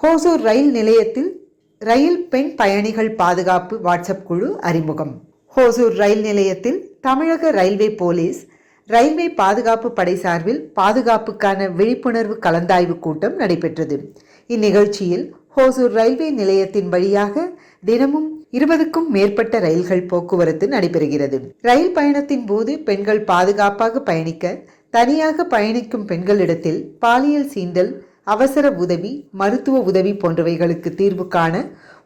ஹோசூர் ரயில் நிலையத்தில் ரயில் பெண் பயணிகள் பாதுகாப்பு வாட்ஸ்அப் குழு அறிமுகம். ஹோசூர் ரயில் நிலையத்தில் தமிழக ரயில்வே போலீஸ் ரயில்வே பாதுகாப்பு படை சார்பில் பாதுகாப்புக்கான விழிப்புணர்வு கலந்தாய்வு கூட்டம் நடைபெற்றது. இந்நிகழ்ச்சியில் ஹோசூர் ரயில்வே நிலையத்தின் வழியாக தினமும் இருபதுக்கும் மேற்பட்ட ரயில்கள் போக்குவரத்து நடைபெறுகிறது. ரயில் பயணத்தின் போது பெண்கள் பாதுகாப்பாக பயணிக்க தனியாக பயணிக்கும் பெண்களிடத்தில் பாலியல் சீண்டல் அவசர உதவி மருத்துவ உதவி போன்றவைகளுக்கு தீர்வு காண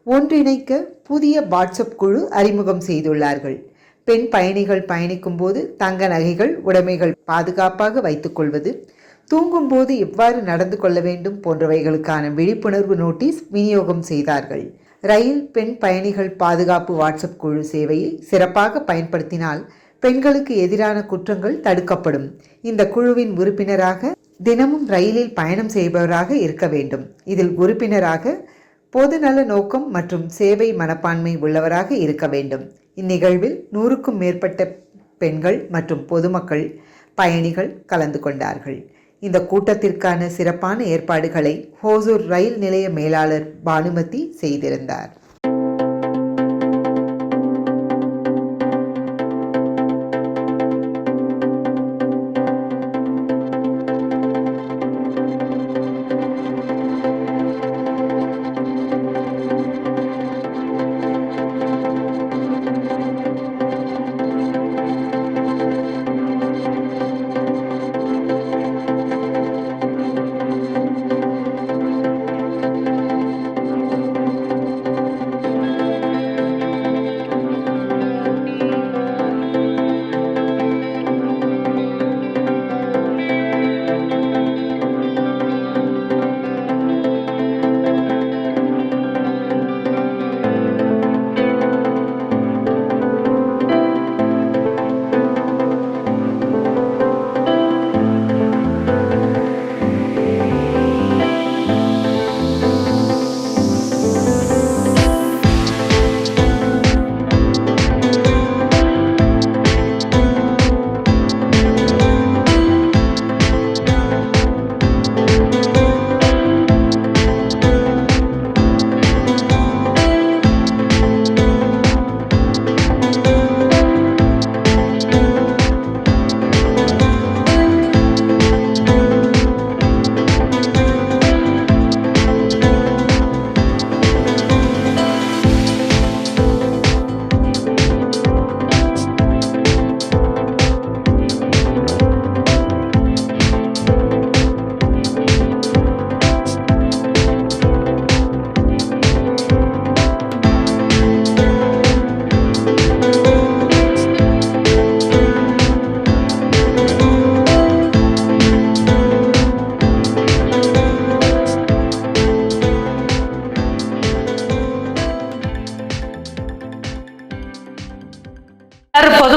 ஒன்றிணைக்க புதிய வாட்ஸ்அப் குழு அறிமுகம் செய்துள்ளார்கள். பெண் பயணிகள் பயணிக்கும் போது தங்க நகைகள் உடைமைகள் பாதுகாப்பாக வைத்துக்கொள்வது தூங்கும்போது எவ்வாறு நடந்து கொள்ள வேண்டும் போன்றவைகளுக்கான விழிப்புணர்வு நோட்டீஸ் விநியோகம் செய்தார்கள். ரயில் பெண் பயணிகள் பாதுகாப்பு வாட்ஸ்அப் குழு சேவையை சிறப்பாக பயன்படுத்தினால் பெண்களுக்கு எதிரான குற்றங்கள் தடுக்கப்படும். இந்த குழுவின் உறுப்பினராக தினமும் ரயிலில் பயணம் செய்பவராக இருக்க வேண்டும். இதில் உறுப்பினராக பொதுநல நோக்கம் மற்றும் சேவை மனப்பான்மை உள்ளவராக இருக்க வேண்டும். இந்நிகழ்வில் நூறுக்கும் மேற்பட்ட பெண்கள் மற்றும் பொதுமக்கள் பயணிகள் கலந்து கொண்டார்கள். இந்த கூட்டத்திற்கான சிறப்பான ஏற்பாடுகளை ஹோசூர் ரயில் நிலைய மேலாளர் பானுமதி செய்திருந்தார்.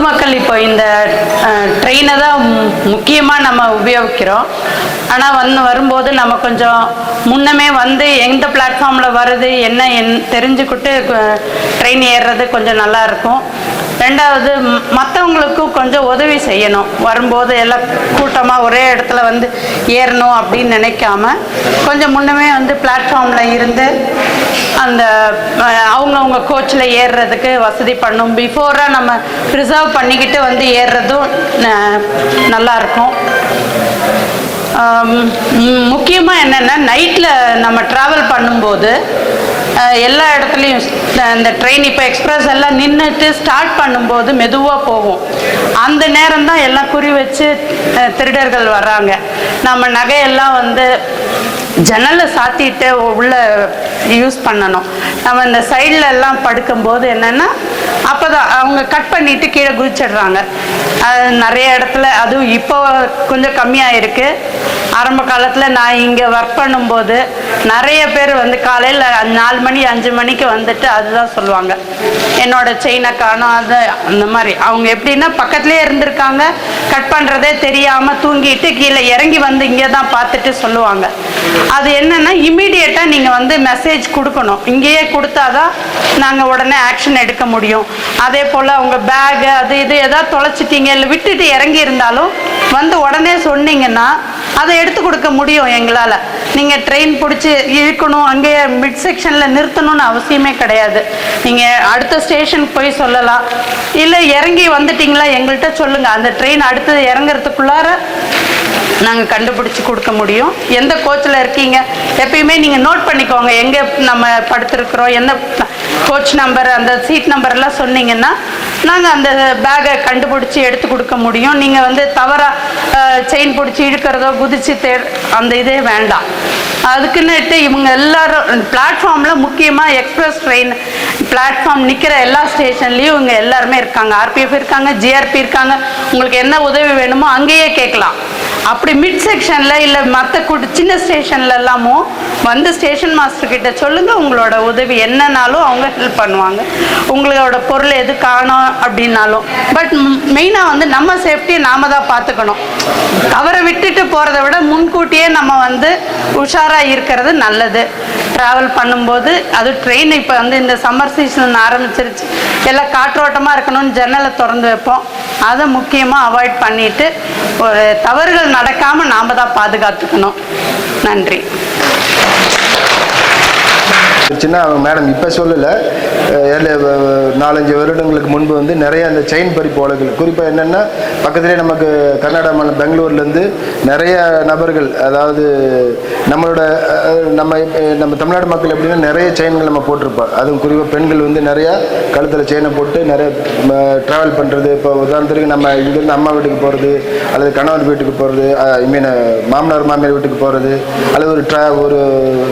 பொதுமக்கள் இப்போ இந்த ட்ரெயினை தான் முக்கியமாக நம்ம உபயோகிக்கிறோம். ஆனால் வந்து வரும்போது நம்ம கொஞ்சம் முன்னமே வந்து எந்த பிளாட்ஃபார்மில் வருது என்ன என் தெரிஞ்சுக்கிட்டு ட்ரெயின் ஏறுறது கொஞ்சம் நல்லா இருக்கும். ரெண்டாவது மற்றவங்களுக்கும் கொஞ்சம் உதவி செய்யணும். வரும்போது எல்லாம் கூட்டமாக ஒரே இடத்துல வந்து ஏறணும் அப்படின்னு நினைக்காம கொஞ்சம் முன்னமே வந்து பிளாட்ஃபார்மில் இருந்து அந்த அவங்கவுங்க கோச்சில் ஏறுறதுக்கு வசதி பண்ணும். பிஃபோராக நம்ம ப்ரிசர்வ் பண்ணிக்கிட்டு வந்து ஏறுறதும் ந- முக்கியமாக என்னென்னா நைட்டில் நம்ம ட்ராவல் பண்ணும்போது எல்லா இடத்துலையும் இந்த- ட்ரெயின் இப்போ எக்ஸ்பிரஸ் எல்லாம் நின்றுட்டு ஸ்டார்ட் பண்ணும்போது மெதுவாக போகும். அந்த நேரம் தான் எல்லாம் குறி வச்சு திருடர்கள் வர்றாங்க. நம்ம நகையெல்லாம் வந்து ஜன்னலை சாத்திட்டு உள்ள யூஸ் பண்ணணும். நம்ம இந்த சைடில் எல்லாம் படுக்கும்போது என்னென்னா அப்போ தான் அவங்க கட் பண்ணிட்டு கீழே குதிச்சிடுறாங்க. அது நிறைய இடத்துல அதுவும் இப்போ கொஞ்சம் கம்மியாக இருக்குது ஆரம்ப காலத்தில் நான் இங்கே ஒர்க் பண்ணும்போது நிறைய பேர் வந்து காலையில் நாலு மணி அஞ்சு மணிக்கு வந்துட்டு அதுதான் சொல்லுவாங்க. என்னோட செயினை காணும் அது அந்த மாதிரி. அவங்க எப்படின்னா பக்கத்துலேயே இருந்திருக்காங்க. கட் பண்ணுறதே தெரியாமல் தூங்கிட்டு கீழே இறங்கி வந்து இங்கே தான் பார்த்துட்டு சொல்லுவாங்க. அது என்னென்னா இமீடியட்டாக நீங்கள் வந்து மெசேஜ் கொடுக்கணும். இங்கேயே கொடுத்தாதான் நாங்கள் உடனே ஆக்ஷன் எடுக்க முடியும். முடியும் அதே போல் அவங்க பேகு அது இது எதாவது தொலைச்சிட்டீங்க இல்லை விட்டுட்டு இறங்கி இருந்தாலும் வந்து உடனே சொன்னீங்கன்னா அதை எடுத்து கொடுக்க முடியும் எங்களால். நீங்கள் ட்ரெயின் பிடிச்சி இழுக்கணும் அங்கேயே மிட் செக்ஷனில் நிறுத்தணும்னு அவசியமே கிடையாது. நீங்கள் அடுத்த ஸ்டேஷனுக்கு போய் சொல்லலாம். இல்லை இறங்கி வந்துட்டீங்களா? எங்கள்கிட்ட சொல்லுங்கள் அந்த ட்ரெயின் அடுத்தது இறங்குறதுக்குள்ளார நாங்கள் கண்டுபிடிச்சி கொடுக்க முடியும். எந்த கோச்சில் இருக்கீங்க? எப்பயுமே நீங்கள் நோட் பண்ணிக்கோங்க. எங்கே நம்ம படுத்துருக்குறோம்? எந்த கோச் நம்பர் அந்த சீட் நம்பர்லாம் சொன்னீங்கன்னா நாங்கள் அந்த பேக்கை கண்டுபிடிச்சி எடுத்து கொடுக்க முடியும். நீங்கள் வந்து தவறாக செயின் பிடிச்சி இழுக்கிறதோ குதிச்சு தே அந்த இதே வேண்டாம். அதுக்குன்னுட்டு இவங்க எல்லாரும் பிளாட்ஃபார்மில் முக்கியமாக எக்ஸ்பிரஸ் ட்ரெயின் பிளாட்ஃபார்ம் நிற்கிற எல்லா ஸ்டேஷன்லேயும் இவங்க எல்லாருமே இருக்காங்க. ஆர்பிஎஃப் இருக்காங்க ஜிஆர்பி இருக்காங்க. உங்களுக்கு என்ன உதவி வேணுமோ அங்கேயே கேட்கலாம். அப்படி மிட் செக்ஷனில் இல்லை மற்ற கூட்டு சின்ன ஸ்டேஷன்ல எல்லாமும் வந்து ஸ்டேஷன் மாஸ்டர் கிட்ட சொல்லுங்க உங்களோட உதவி என்னன்னாலும் அவங்க ஹெல்ப் பண்ணுவாங்க. உங்களோட பொருள் எது காணோம் அப்படின்னாலும். பட் மெயினாக வந்து நம்ம சேஃப்டியை நாம தான் பார்த்துக்கணும். அவரை விட்டுட்டு போகிறத விட முன்கூட்டியே நம்ம வந்து உஷாராக இருக்கிறது நல்லது. ட்ராவல் பண்ணும்போது அது ட்ரெயின் இப்போ வந்து இந்த சம்மர் சீசன் ஆரம்பிச்சிருச்சு. எல்லாம் காற்றோட்டமாக இருக்கணும்னு ஜன்னலை திறந்து வைப்போம். அதை முக்கியமாக அவாய்ட் பண்ணிட்டு ஒரு தவறுகள் நடக்காமல் நாம் தான் பாதுகாத்துக்கணும். நன்றி. சின்ன அவங்க மேடம் இப்போ சொல்லலை. நாலஞ்சு வருடங்களுக்கு முன்பு வந்து நிறைய அந்த செயின் பறிப்பு வழக்குகள் குறிப்பாக என்னென்னா பக்கத்துலேயே நமக்கு கர்நாடகா மாநிலம் பெங்களூர்லேருந்து நிறைய நபர்கள் அதாவது நம்மளோட நம்ம நம்ம தமிழ்நாடு மக்கள் எப்படின்னா நிறைய செயின்கள் நம்ம போட்டிருப்போம். அதுவும் குறிப்பாக பெண்கள் வந்து நிறையா கழுத்தில் செயினை போட்டு நிறைய ட்ராவல் பண்ணுறது இப்போ உதாரணத்துக்கு நம்ம இங்கேருந்து அம்மா வீட்டுக்கு போகிறது அல்லது கணவர் வீட்டுக்கு போகிறது ஐ மீன் மாமனார் மாமியார் வீட்டுக்கு போகிறது அல்லது ஒரு ட்ரா ஒரு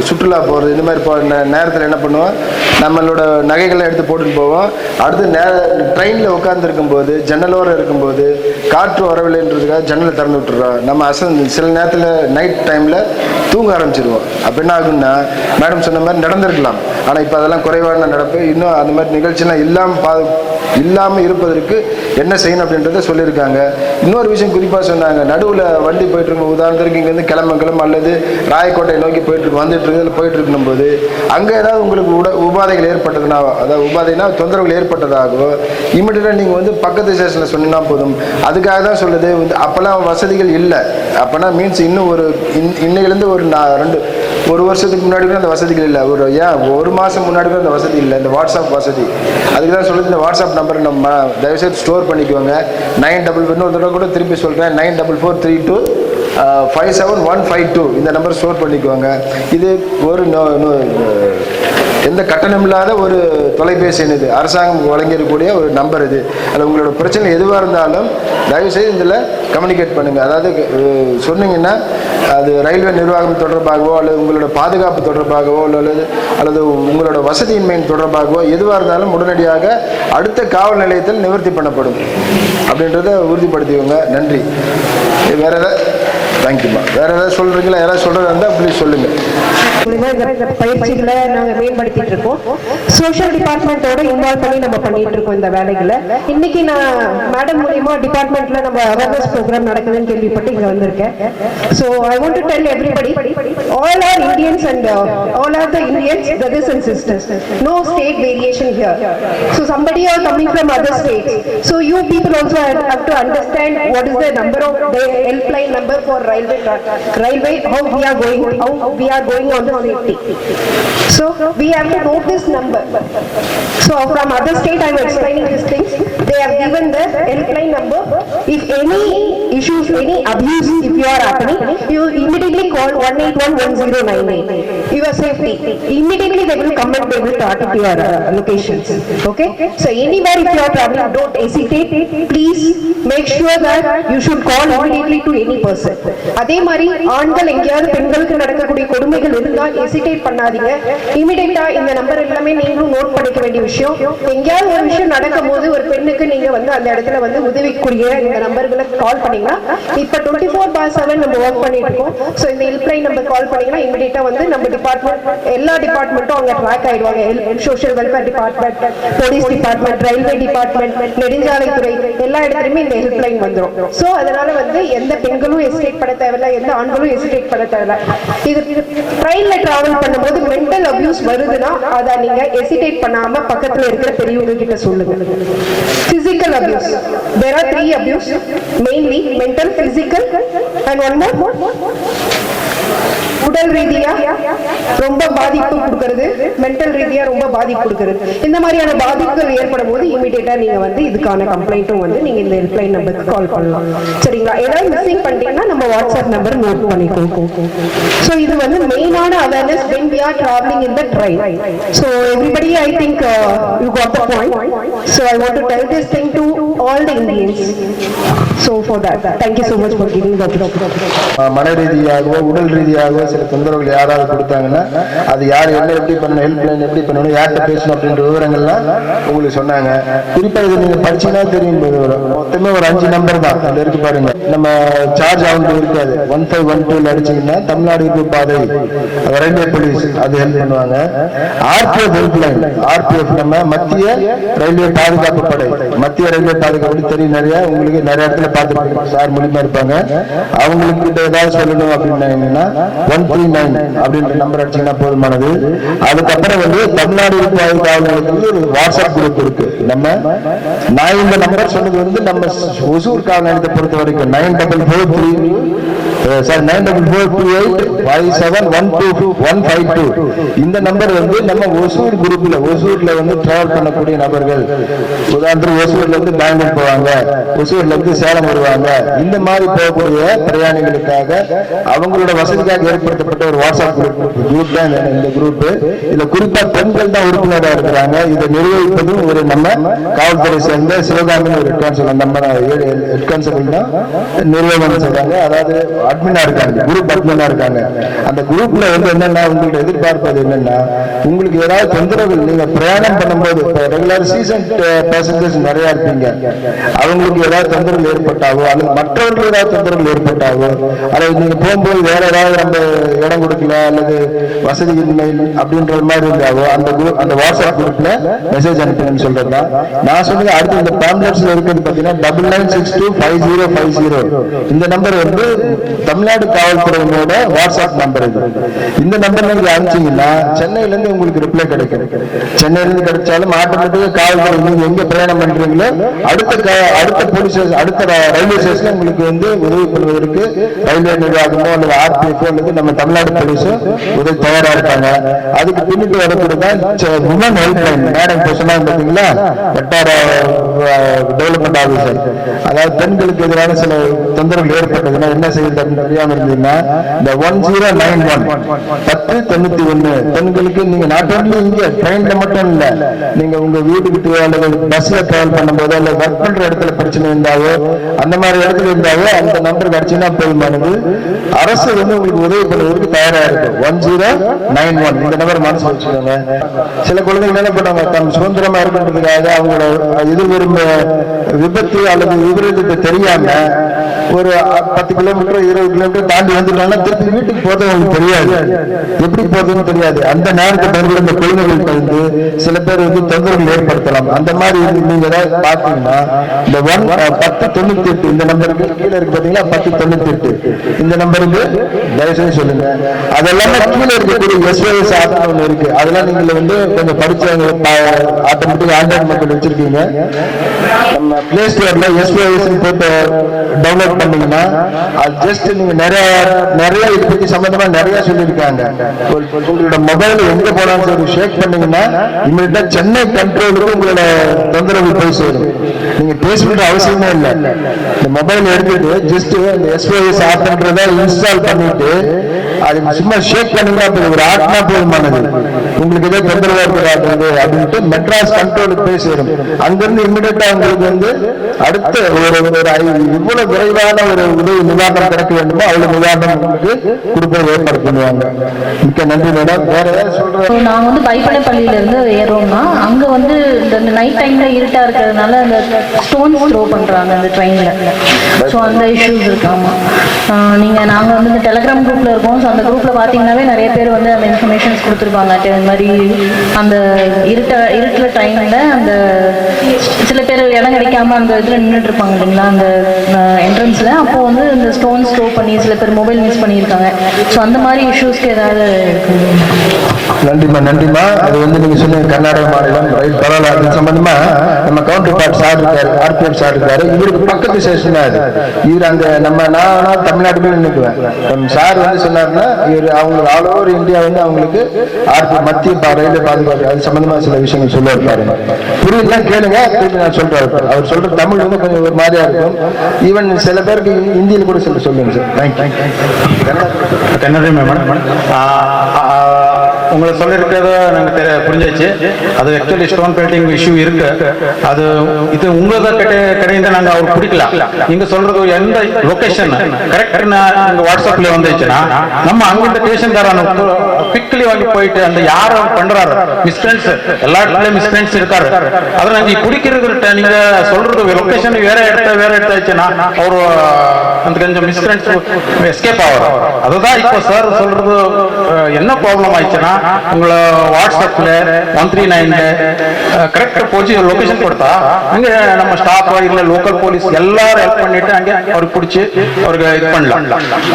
சுற்றுலா போகிறது இந்த மாதிரி போ நேரத்தில் என்ன பண்ணுவோம்? நம்மளோட நகைகளை எடுத்து போட்டுட்டு போவோம். அடுத்து நே ட்ரெயினில் உட்காந்துருக்கும் போது ஜன்னலோரம் இருக்கும்போது காற்று வரவில்லைன்றதுக்காக ஜன்னலை திறந்து விட்டுறோம். நம்ம அசந்து சில நேரத்தில் நைட் டைமில் தூங்க ஆரம்பிச்சிருவோம். அப்போ என்ன ஆகும்னா மேடம் சொன்ன மாதிரி நடந்திருக்கலாம். ஆனால் இப்போ அதெல்லாம் குறைவான நடப்பு. இன்னும் அந்த மாதிரி நிகழ்ச்சியெல்லாம் இல்லாமல் பா இல்லாமல் இருப்பதற்கு என்ன செய்யணும் அப்படின்றத சொல்லியிருக்காங்க. இன்னொரு விஷயம் குறிப்பாக சொன்னாங்க. நடுவில் வண்டி போயிட்டுருக்கும். உதாரணத்துக்கு இங்கேருந்து கிளம்பங்கலம் அல்லது ராயக்கோட்டை நோக்கி போயிட்டு வந்துட்டு இருக்கு போயிட்டு இருக்கும் போது அங்கே ஏதாவது உங்களுக்கு உட உபாதைகள் ஏற்பட்டதுனா அதாவது உபாதைனா தொந்தரவுகள் ஏற்பட்டதாகவோ இமிடியட்டாக நீங்கள் வந்து பக்கத்து ஸ்டேஷனில் சொன்னால் போதும். அதுக்காக தான் சொல்லுது. வந்து அப்போல்லாம் வசதிகள் இல்லை. அப்போனா மீன்ஸ் இன்னும் ஒரு இன் இன்னையிலேருந்து ஒரு நான் ரெண்டு ஒரு வருஷத்துக்கு முன்னாடி கூட அந்த வசதிகள் இல்லை. ஒரு ஏன் ஒரு மாதம் முன்னாடி கூட அந்த வசதி இல்லை. இந்த வாட்ஸ்அப் வசதி. அதுக்கு தான் சொல்லுது. இந்த வாட்ஸ்அப் நம்பர் நம்ம தயவுசெய்து ஸ்டோர் பண்ணிக்கோங்க. நைன் டபுள் இன்னொரு தடவை கூட திருப்பி சொல்கிறேன் nine double four three two five seven one five two இந்த நம்பர் ஸ்டோர் பண்ணிக்கோங்க. இது ஒரு நோ- எந்த கட்டணம் இல்லாத ஒரு தொலைபேசி எண் இது. அரசாங்கம் வழங்கியிருக்கக்கூடிய ஒரு நம்பர் இது. அதில் உங்களோட பிரச்சனை எதுவாக இருந்தாலும் தயவுசெய்து இதில் கம்யூனிகேட் பண்ணுங்கள் அதாவது சொன்னீங்கன்னா அது ரயில்வே நிர்வாகம் தொடர்பாகவோ அல்லது உங்களோட பாதுகாப்பு தொடர்பாகவோ அல்லது அல்லது உங்களோட வசதியின்மையின் தொடர்பாகவோ எதுவாக இருந்தாலும் உடனடியாக அடுத்த காவல் நிலையத்தில் நிவர்த்தி பண்ணப்படும். அப்படின்றத உறுதிப்படுத்திக்கோங்க. நன்றி. வேறு ஏதாவது? தேங்க்யூம்மா வேற ஏதாவது சொல்கிறீங்களா யாராவது சொல்கிறதா இருந்தால் ப்ளீஸ் சொல்லுங்கள் இந்த பயிற்சிகளை நாங்க மேம்படுத்திட்டு இருக்கோம். சோஷியல் டிபார்ட்மெண்ட்டோட இன்வால்வ் பண்ணி நம்ம பண்ணிட்டு இருக்கோம் இந்த வேலைகளை. இன்னைக்கு நான் மேடம் மூலியமா டிபார்ட்மெண்ட்ல நம்ம அவேர்னஸ் ப்ரோக்ராம் நடக்குதுன்னு கேள்விப்பட்டு இங்க வந்திருக்கேன். So I want to tell everybody all are Indians and all are the Indians brothers and sisters no state variation here so somebody are coming from other state so you people also have to understand what is the number of of number for railway tra- railway how we are going how we are going on the safety. So we have to note this number. So from other state i am explaining these things. They have given the helpline number. If any issues any abuse if you are happening you immediately call 1811098 your safety immediately they will come and they will talk to your uh, locations okay so anywhere if you are traveling don't hesitate please make sure that you should call immediately to any person அதே மாதிரி ஆண்கள் எங்கேயாவது பெண்களுக்கு நடக்கக்கூடிய கொடுமைகள் இருந்தால் hesitate பண்ணாதீங்க இமிடியேட்டா இந்த நம்பர் எல்லாமே நீங்களும் நோட் பண்ணிக்க வேண்டிய விஷயம் எங்கேயாவது ஒரு விஷயம் நடக்கும் போது ஒரு பெண்ணுக்கு நீங்க வந்து அந்த இடத்துல வந்து உதவிக்குரிய இந்த நம்பர்களை கால் பண்ணி பண்ணீங்கன்னா இப்ப டுவெண்ட்டி ஃபோர் பார் செவன் நம்ம ஒர்க் பண்ணிட்டு இருக்கோம் ஸோ இந்த ஹெல்ப்லைன் நம்பர் கால் பண்ணீங்கன்னா இமிடியேட்டா வந்து நம்ம டிபார்ட்மெண்ட் எல்லா டிபார்ட்மெண்ட்டும் அங்க ட்ராக் ஆயிடுவாங்க. Social welfare department police department railway department நெடுஞ்சாலைத்துறை எல்லா இடத்துலயுமே இந்த ஹெல்ப்லைன் வந்துரும். ஸோ அதனால வந்து எந்த பெண்களும் எஸ்டேட் பண்ண தேவையில்ல எந்த ஆண்களும் எஸ்டேட் பண்ண தேவையில்ல. இது ட்ரெயின்ல டிராவல் பண்ணும்போது மென்டல் அபியூஸ் வருதுன்னா அதை நீங்க எசிடேட் பண்ணாம பக்கத்துல இருக்கிற பெரியவங்க கிட்ட சொல்லுங்க. Physical abuse there are three abuse mainly mental physical and one more உடல் ரீதியா ரொம்ப பாதிப்பு கொடுக்கறது. மென்டல் ரீதியா ரொம்ப பாதிப்பு கொடுக்கறது. இந்த மாதிரியான பாதிப்புகள் ஏற்படும் போது இமிடியேட்டா நீங்க வந்து இதுக்கான கம்ப்ளைண்ட்டும் வந்து நீங்க இந்த ஹெல்ப்லைன் நம்பருக்கு கால் பண்ணலாம். சரிங்களா? ஏதாவது மிஸ்ஸிங் பண்ணிட்டீங்கன்னா நம்ம வாட்ஸ்அப் நம்பர் நோட் பண்ணிக்கோ ஸோ இது வந்து மெயினான awareness when we are travelling in the train so everybody I think you got got point so I want to tell this thing to all the indians. So for that thank you so much for giving the opportunity மன ரீதியாகவோ உடல் ரீதியாகவோ சில தொந்தரவுகள் யாராவது கொடுத்தாங்கன்னா அது யார் என்ன எப்படி பண்ணணும் ஹெல்ப் லைன் எப்படி பண்ணணும் யார்கிட்ட பேசணும் அப்படின்ற விவரங்கள்லாம் உங்களுக்கு சொன்னாங்க. குறிப்பாக இது நீங்கள் படிச்சீங்கன்னா தெரியும் மொத்தமே ஒரு அஞ்சு நம்பர் தான். அதில் இருக்கு பாருங்க. நம்ம சார்ஜ் ஆகும்போது இருக்காது. ஒன் ஃபைவ் ஒன் டூல அடிச்சிங்கன்னா தமிழ்நாடு இருப்பு பாதை ரயில்வே போலீஸ் அது ஹெல்ப் பண்ணுவாங்க. ஆர்பிஎஃப் ஹெல்ப் லைன் ஆர்பிஎஃப் நம்ம மத்திய ரயில்வே பாதுகாப்பு படை. மத்திய ரயில்வே பாதுகாப்பு தெரியும் நிறைய. உங்களுக்கு நிறைய இடத்துல பார்த்துருப்பீங்க. சார் மூலியமா இருப்பாங்க. அவங்களுக்கு கிட்ட ஏதாவது சொல்லணும் அப்படின்னா ஒன் த்ரீ நைன் அப்படின்ற நம்பர் அடிச்சீங்கன்னா போதுமானது. அதுக்கப்புறம் வந்து தமிழ்நாடு இருப்பு காவலர்களுக்கு வந்து வாட்ஸ்அப் குரூப் இருக்கு. நம்ம நான் இந்த நம்பர் சொன்னது வந்து நம்ம ஒசூர் காவல் நிலையத்தை பொறுத்த வரைக்கும் nine double four three sir nine double four two eight five seven one two one five two இந்த நம்பர் வந்து நம்ம ஒசூர் குரூப்ல ஒசூர்ல வந்து டிராவல் பண்ணக்கூடிய நபர்கள். உதாரணத்துக்கு ஒசூர்ல இருந்து பெங்களூர் போவாங்க. ஒசூர்ல இருந்து சேலம் வருவாங்க. இந்த மாதிரி போகக்கூடிய பிரயாணிகளுக்காக அவங்களோட வசதிக்காக ஏற்படுத்தப்பட்ட ஒரு வாட்ஸ்அப் குரூப் குரூப் தான் இந்த- குரூப் இதுல குறிப்பா பெண்கள் தான் உறுப்பினராக இருக்கிறாங்க. இதை நிர்வகிப்பதும் ஒரு நம்ம காவல்துறை சேர்ந்த சிவகாமி ஒரு ஹெட் கான்ஸ்டபிள் நம்ம ஹெட் கான்ஸ்டபிள் தான் நிர்வாகம் செய்றாங்க அதாவது அட்மினா இருக்காங்க குரூப் அட்மினா இருக்காங்க. அந்த குரூப்ல வந்து என்னன்னா உங்களோட எதிர்பார்ப்பது என்னன்னா உங்களுக்கு ஏதாவது தொந்தரவு நீங்க பிரயாணம் பண்ணும்போது இப்போ ரெகுலர் சீசன் பேசஞ்சர்ஸ் நிறைய இருப்பீங்க. அவங்களுக்கு ஏதாவது தொந்தரவு ஏற்பட்டாவோ அல்லது மற்றவர்களுக்கு ஏதாவது தொந்தரவு ஏற்பட்டாவோ அல்லது நீங்க போகும்போது வேற ஏதாவது நம்ம இடம் கொடுக்கல அல்லது வசதி இல்லை அப்படின்ற மாதிரி இருந்தாவோ அந்த குரூப் அந்த வாட்ஸ்அப் குரூப்ல மெசேஜ் அனுப்புங்கன்னு சொல்றதா நான் சொன்னது அடுத்து இந்த பாம்லெட்ஸ்ல இருக்கிறது பாத்தீங்கன்னா double nine six two five zero five zero இந்த நம்பர் வந்து தமிழ்நாடு காவல்துறையினோட வாட்ஸ்அப் நம்பர் இது. இந்த நம்பர் நீங்க அனுப்பிச்சீங்கன்னா சென்னையில இருந்து உங்களுக்கு ரிப்ளை கிடைக்கும். சென்னையில இருந்து கிடைச்சாலும் ஆட்டோமேட்டிக்கா காவல்துறை நீங்க எங்க பிரயாணம் பண்றீங்களோ அடுத்த அடுத்த போலீஸ் அடுத்த ரயில்வே ஸ்டேஷன் உங்களுக்கு வந்து உதவி பண்ணுவதற்கு ரயில்வே நிர்வாகமோ அல்லது ஆர்பிஎஃப் அல்லது நம்ம தமிழ்நாடு போலீஸும் உதவி தயாரா இருக்காங்க. அதுக்கு பின்னிட்டு வரக்கூடியதான் உமன் ஹெல்ப்லைன் மேடம் இப்போ சொன்னாங்க பாத்தீங்களா? வட்டார டெவலப்மெண்ட் ஆஃபீஸர் அதாவது பெண்களுக்கு எதிரான சில தொந்தரவுகள் ஏற்பட்டதுன்னா என்ன செய்யுது அப்படின்னு தெரியாம இருந்தீங்கன்னா இந்த ஒன் ஜீரோ நைன் ஒன் பத்து தொண்ணூத்தி ஒண்ணு. பெண்களுக்கு நீங்க நாட் இங்க ட்ரெயின்ல மட்டும் இல்ல. நீங்க உங்க வீட்டுக்கிட்டயோ அல்லது பஸ்ல டிராவல் பண்ணும்போதோ ஒர்க் பண்ற இடத்துல பிரச்சனை இருந்தாவோ அந்த மாதிரி இடத்துல இருந்தாவோ அந்த நம்பர் கிடைச்சுன்னா போதுமானது. அரசு வந்து உங்களுக்கு உதவி பண்ணுவதற்கு தயாரா இருக்கு. ஒன் ஜீரோ நைன் ஒன் இந்த நம்பர் மனசு வச்சுக்கோங்க. சில குழந்தைங்க என்ன பண்ணுவாங்க? தம் சுதந்திரமா இருக்கின்றதுக்காக அவங்களோட எதிர்வரும் விபத்து அல்லது விபரீதத்தை தெரியாம ஒரு பத்து கிலோமீட்டர் இருபது கிலோமீட்டர் தாண்டி வந்துட்டாங்கன்னா திருப்பி வீட்டுக்கு போறது அவங்களுக்கு தெரியாது. எப்படி போறதுன்னு தெரியாது. அந்த நேரத்தை பயன்படுத்த இந்த குழந்தைகள் வந்து சில பேர் வந்து தொந்தரவுகள் ஏற்படுத்தலாம். அந்த மாதிரி நீங்க ஏதாவது பார்த்தீங்கன்னா இந்த ஒன் பத்து தொண்ணூத்தி எட்டு இந்த நம்பருக்கு கீழே இருக்கு பாத்தீங்களா பத்து தொண்ணூத்தி எட்டு இந்த நம்பருக்கு தயவுசெய்து சொல்லுங்க. அதெல்லாம் கீழே இருக்கக்கூடிய எஸ்ஓஎஸ் ஆப் ஒன்று இருக்கு. அதெல்லாம் நீங்க வந்து கொஞ்சம் படிச்சவங்க ஆட்டோமேட்டிக் ஆண்ட்ராய்ட் மக்கள் வச்சிருக்கீங்க. நம்ம பிளே ஸ்டோர்ல எஸ்ஓஎஸ் போட்டு டவுன்லோட் பண்ணீங்கன்னா அது ஜஸ்ட் நீங்க நிறைய நிறைய இதை பத்தி சம்பந்தமா நிறைய சொல்லியிருக்காங்க. உங்களோட மொபைல் எங்க போனாலும் சரி ஷேக் பண்ணீங்கன்னா இமீடியட்டா சென்னை கண்ட்ரோலுக்கு உங்களோட தொந்தரவு போய் சேரும். நீங்க பேசணுன்ற அவசியமே இல்லை. இந்த மொபைல் எடுத்துட்டு ஜஸ்ட் அந்த எஸ்பிஎஸ் ஆப்ன்றத இன்ஸ்டால் பண்ணிட்டு அது சும்மா ஷேக் பண்ணுங்க அப்படி ஒரு ஆட்னா போதுமானது. உங்களுக்கு ஏதோ தொந்தரவா இருக்கிறாங்க அப்படின்ட்டு மெட்ராஸ் கண்ட்ரோலுக்கு போய் சேரும். அங்கிருந்து இம்மிடியா உங்களுக்கு வந்து அடுத்த ஒரு ஒரு இவ்வளவு விரைவான ஒரு உதவி நிவாரணம் கிடைக்க வேண்டுமோ அவ்வளவு நிவாரணம் உங்களுக்கு கொடுப்பதை ஏற்பாடு பண்ணுவாங்க. மிக்க நன்றி மேடம். வேற ஏதாவது சொல்றேன் ஸோ நாங்கள் வந்து பைப்பனப்பள்ளியில இருந்து ஏறோம்னா அங்க வந்து இந்த நைட் டைமில் இருட்டாக இருக்கிறதுனால அந்த ஸ்டோன்ஸ் த்ரோ பண்ணுறாங்க அந்த ட்ரெயினில் ஸோ அந்த இஷ்யூஸ் இருக்காமா நீங்க நாங்கள் வந்து இந்த டெலகிராம் குரூப்பில் இருக்கோம். அந்த குரூப்பில் பார்த்தீங்கன்னாவே நிறைய பேர் வந்து அந்த இன்ஃபர்மேஷன்ஸ் கொடுத்துருப்பாங்க. இந்த மாதிரி அந்த இருட்ட இருட்டுல டைம்ல அந்த சில பேர் இடம் கிடைக்காம அந்த இதுல நின்றுட்டு இருப்பாங்க இல்லைங்களா? அந்த என்ட்ரன்ஸ்ல அப்போ வந்து இந்த ஸ்டோன் ஸ்டோ பண்ணி சில பேர் மொபைல் மிஸ் பண்ணியிருக்காங்க. ஸோ அந்த மாதிரி இஷ்யூஸ்க்கு ஏதாவது நன்றிமா நன்றிம்மா நன்றிம்மா. அது வந்து நீங்க சொன்னீங்க கர்நாடக மாநிலம் ரயில் பரவாயில்ல அது சம்பந்தமா நம்ம கவுண்டர் பார்ட் சார் இருக்காரு ஆர்பிஎஃப் சார் இருக்காரு. இவருக்கு பக்கத்து ஸ்டேஷன் தான் அது. இவர் அந்த நம்ம நான் தமிழ்நாடு போய் சார் வந்து சொன்னாருன்னா இவர் அவங்களுக்கு ஆல் ஓவர் இந்தியா வந்து அவங்களுக்கு ஆர்பி மத்திய ரயில்வே பாதுகாப்பு அது சம்பந்தமா சில விஷயங்கள் சொல்ல பாருங்க புரியுதுன்னா கேளுங்க. திருப்பி நான் சொல்றேன். அவர் சொல்ற தமிழ் வந்து கொஞ்சம் ஒரு மாதிரியா இருக்கும். ஈவன் சில பேருக்கு இந்தியில கூட சொல்ல சொல்லுங்க சார். Thank you Kannada madam? உங்களை சொல்லியிருக்கிறத நாங்கள் தெரிய புரிஞ்சாச்சு அது ஆக்சுவலி ஸ்டோன் பேட்டிங் இஷ்யூ இருக்கு. அது இது உங்களத கிட்ட கிடையாது நாங்கள் அவர் பிடிக்கலாம் நீங்க சொல்றது எந்த லொக்கேஷன் கரெக்ட் நீங்க வாட்ஸ்அப்ல வந்துச்சுன்னா நம்ம அங்கிட்ட ஸ்டேஷன்காரன் குவிக்லி வாங்கி போயிட்டு அந்த யார் பண்றாரு? மிஸ்பிரண்ட்ஸ் எல்லா இடத்துலயும் மிஸ்பிரண்ட்ஸ் இருக்காரு. அதை நாங்க பிடிக்கிறது நீங்க சொல்றது லொக்கேஷன் வேற இடத்த வேற இடத்த ஆச்சுன்னா அவர் அந்த கொஞ்சம் மிஸ்பிரண்ட்ஸ் எஸ்கேப் ஆகும் அதுதான் இப்போ சார் சொல்றது என்ன ப்ராப்ளம் ஆயிடுச்சுன்னா உங்களை வாட்ஸ்அப்ல ஒன் த்ரீ நைன்ல கரெக்ட் போச்சு லொகேஷன் கொடுத்தா அங்க நம்ம ஸ்டாஃப் இல்ல லோக்கல் போலீஸ் எல்லாரும் ஹெல்ப் பண்ணிட்டு அங்கே அவருக்கு பிடிச்சி அவருக்கு இது பண்ணலாம்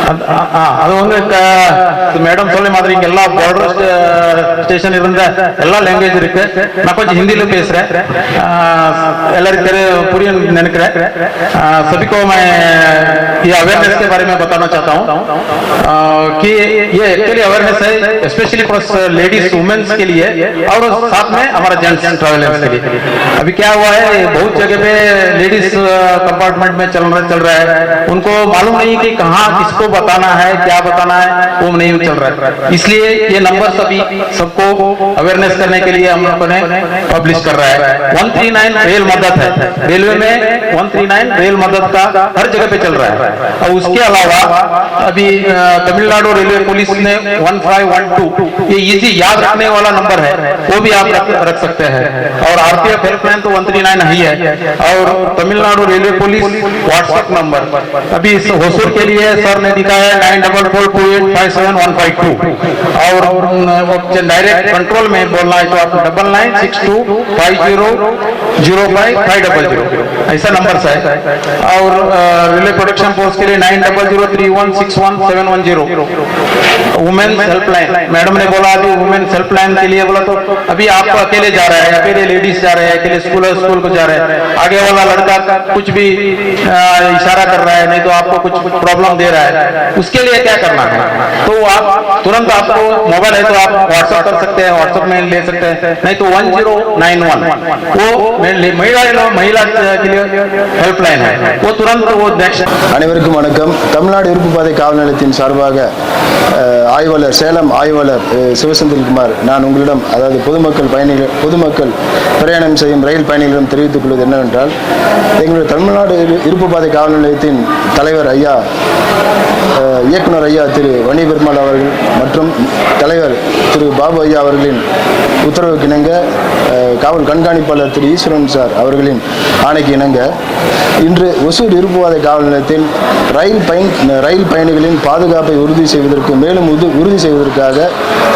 அது- ஆ, ஆ, அது வந்து மேடம் சொல்ல மாதிரி இங்க எல்லா பார்டர் ஸ்டேஷன் இருந்த எல்லா லாங்குவேஜ் இருக்கு நான் கொஞ்சம் ஹிந்தியில பேசுறேன் ஆ, எல்லாருக்கும் தெரிய புரியும் நினைக்கிறேன் आ, सभी को मैं ये अवेयरनेस के बारे में बताना चाहता हूँ आ, कि ये एक्चुअली अवेयरनेस है स्पेशली फॉर लेडीज़ वुमेन्स के लिए और साथ में हमारा जेंट्स ट्रेवलर्स के लिए। अभी क्या हुआ है बहुत जगह पे लेडीज़ कंपार्टमेंट में चल रहा चल रहा है। उनको मालूम नहीं कि कहाँ किसको बताना है क्या बताना है वो नहीं चल रहा है। इसलिए ये नंबर सभी सबको अवेयरनेस करने के लिए हम लोगों ने पब्लिश कर रहा है। 139 रेल मदद है। रेलवे में 139 रेल मदद का हर जगह पे चल रहा है। और उसके अलावा अभी तमिलनाडु रेलवे पुलिस ने 1512 ये इजी याद रखने वाला नंबर है वो भी आप रख, रख सकते हैं। और आरपीएफ हेल्पलाइन तो 139 ही है। और Tamil Nadu railway police WhatsApp number. अभी इस होसूर के लिए सर ने दिखाया है nine double four two eight five seven one five two. और डायरेक्ट कंट्रोल में बोलना है तो आप double nine six two five zero zero five five double zero ऐसा नंबर है। और रेलवे प्रोटेक्शन फोर्स के लिए nine double zero three one six one seven one zero. Women's helpline. Madam ने बोला अभी वुमेन हेल्पलाइन के लिए बोला तो अभी आप अकेले जा रहे हैं अकेले लेडीज जा रहे हैं अकेले स्कूल स्कूल को जा रहे हैं आगे वाला लड़का कुछ भी अ, इशारा कर रहा है नहीं तो आपको कुछ प्रॉब्लम दे रहा है उसके लिए क्या करना है तो आप तुरंत आपको मोबाइल है तो आप व्हाट्सएप कर सकते हैं व्हाट्सएप में ले सकते हैं नहीं तो वन जीरो नाइन वन वो मे- महिला महिला के लिए हेल्पलाइन है वो तुरंत वो नेक्स्ट அனைவருக்கும் வணக்கம் தமிழ்நாடு இருப்பு பாதை காவல் நிலையத்தின் சார்பாக அஹ், ஆய்வாளர் சேலம் ஆய்வாளர் அஹ், சிவசெந்தில்குமார் நான் உங்களிடம் அதாவது பொதுமக்கள் பயணிகள் பொதுமக்கள் பிரயாணம் செய்யும் ரயில் பயணிகளிடம் தெரிவித்துக் கொள்வது என்னவென்றால் எங்களுடைய தமிழ்நாடு இருப்பு பாதை காவல் நிலையத்தின் தலைவர் ஐயா இயக்குனர் ஐயா திரு வணி பெருமாள் அவர்கள் மற்றும் தலைவர் திரு பாபு ஐயா அவர்களின் உத்தரவுக்கு இணங்க காவல் கண்காணிப்பாளர் திரு ஈஸ்வரன் சார் அவர்களின் ஆணைக்கு இணங்க இன்று ஒசூர் இருப்புவாதை காவல் நிலையத்தில் ரயில் பயன் ரயில் பயணிகளின் பாதுகாப்பை உறுதி செய்வதற்கு மேலும் உறுதி செய்வதற்காக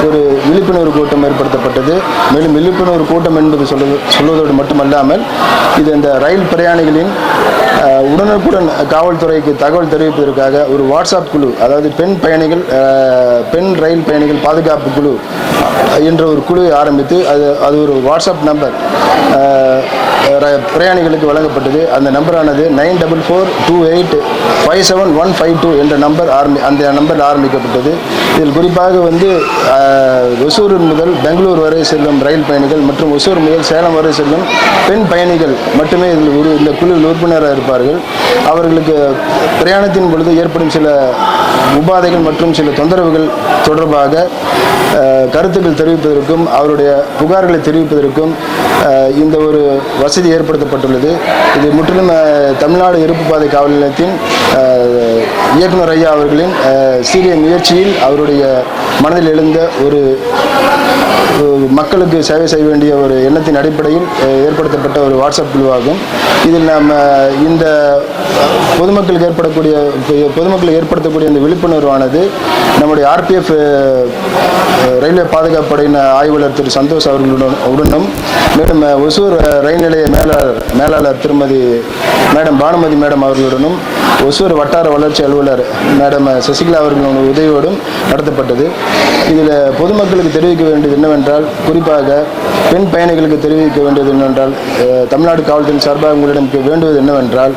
ஒரு விழிப்புணர்வு கூட்டம் ஏற்படுத்தப்பட்டது. மேலும் விழிப்புணர்வு கூட்டம் என்பது சொல்வது சொல்வதோடு மட்டுமல்லாமல் இது இந்த ரயில் பிரயாணிகளின் உடனுக்குடன் காவல்துறைக்கு தகவல் தெரிவிப்பதற்காக ஒரு வாட்ஸ்அப் குழு அதாவது பெண் பயணிகள் பெண் ரயில் பயணிகள் பாதுகாப்பு குழு என்ற ஒரு குழுவை ஆரம்பித்து அது அது ஒரு வாட்ஸ்அப் நம்பர் பிரயாணிகளுக்கு வழங்கப்பட்டது. அந்த நம்பரானது nine double four two eight five seven one five two என்ற நம்பர் ஆரம்பி அந்த நம்பர் ஆரம்பிக்கப்பட்டது. இதில் குறிப்பாக வந்து ஒசூர் முதல் பெங்களூர் வரை செல்லும் ரயில் பயணிகள் மற்றும் ஒசூர் முதல் சேலம் வரை செல்லும் பெண் பயணிகள் மட்டுமே இதில் ஒரு இந்த குழுவில் உறுப்பினராக இருப்பார்கள். அவர்களுக்கு பிரயாணத்தின் பொழுது ஏற்படும் சில உபாதைகள் மற்றும் சில தொந்தரவுகள் தொடர்பாக கருத்துக்கள் தெரிவிப்பதற்கும் அவருடைய புகார்களை தெரிவிப்பதற்கும் இந்த ஒரு வசதி ஏற்படுத்தப்பட்டுள்ளது. இது முற்றிலும் தமிழ்நாடு இருப்பு பாதை காவல் நிலையத்தின் இயக்குனர் ஐயா அவர்களின் சீரிய முயற்சியில் அவருடைய மனதில் எழுந்த ஒரு மக்களுக்கு சேவை செய்ய வேண்டிய ஒரு எண்ணத்தின் அடிப்படையில் ஏற்படுத்தப்பட்ட ஒரு வாட்ஸ்அப் குழுவாகும் இதில் நாம் இந்த பொதுமக்களுக்கு ஏற்படக்கூடிய பொதுமக்களுக்கு ஏற்படுத்தக்கூடிய இந்த விழிப்புணர்வானது நம்முடைய ஆர்பிஎஃப் ரயில்வே பாதுகாப்பு படையின் ஆய்வாளர் திரு சந்தோஷ் அவர்களுடன் உடனும். மேலும் ஒசூர் ரயில் நிலைய மேலாளர் மேலாளர் திருமதி மேடம் பானுமதி மேடம் அவர்களுடனும் ஒசூர் வட்டார வளர்ச்சி அலுவலர் மேடம் சசிகலா அவர்களுடைய உதவியோடும் நடத்தப்பட்டது. இதில் பொதுமக்களுக்கு தெரிவிக்க வேண்டியது என்னவென்றால் என்னவென்றால் குறிப்பாக பெண் பயணிகளுக்கு தெரிவிக்க வேண்டியது என்னவென்றால் தமிழ்நாடு காவல்துறை சார்பாக உங்களிடம் வேண்டுவது என்னவென்றால்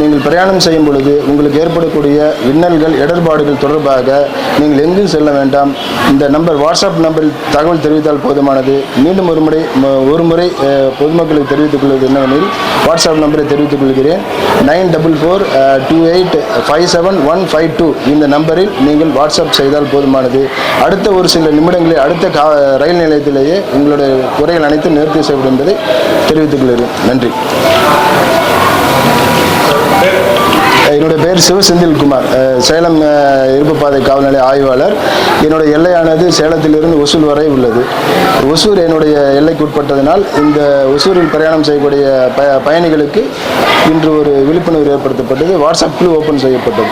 நீங்கள் பிரயாணம் செய்யும் பொழுது உங்களுக்கு ஏற்படக்கூடிய இன்னல்கள் இடர்பாடுகள் தொடர்பாக நீங்கள் எங்கும் செல்ல வேண்டாம். இந்த நம்பர் வாட்ஸ்அப் நம்பரில் தகவல் தெரிவித்தால் போதுமானது. மீண்டும் ஒரு முறை ஒரு முறை பொதுமக்களுக்கு தெரிவித்துக் கொள்வது என்னவெனில் வாட்ஸ்அப் நம்பரை தெரிவித்துக் கொள்கிறேன். Nine double four two eight five seven one five two இந்த நம்பரில் நீங்கள் வாட்ஸ்அப் செய்தால் போதுமானது. அடுத்த ஒரு சில நிமிடங்களில் அடுத்த கா ரயில் நிலையத்திலேயே உங்களுடைய குறைகள் அனைத்தும் நிவர்த்தி செய்யப்படும் என்பதை தெரிவித்துக் கொள்கிறேன். நன்றி. என்னுடைய பெயர் சிவசெந்தில்குமார் சேலம் இருப்புப்பாதை காவல்நிலைய ஆய்வாளர். என்னுடைய எல்லையானது சேலத்திலிருந்து ஒசூர் வரை உள்ளது. ஒசூர் என்னுடைய எல்லைக்கு உட்பட்டதனால் இந்த ஒசூரில் பிரயாணம் செய்யக்கூடிய ப பயணிகளுக்கு இன்று ஒரு விழிப்புணர்வு ஏற்படுத்தப்பட்டது. வாட்ஸ்அப் குழு ஓப்பன் செய்யப்பட்டது.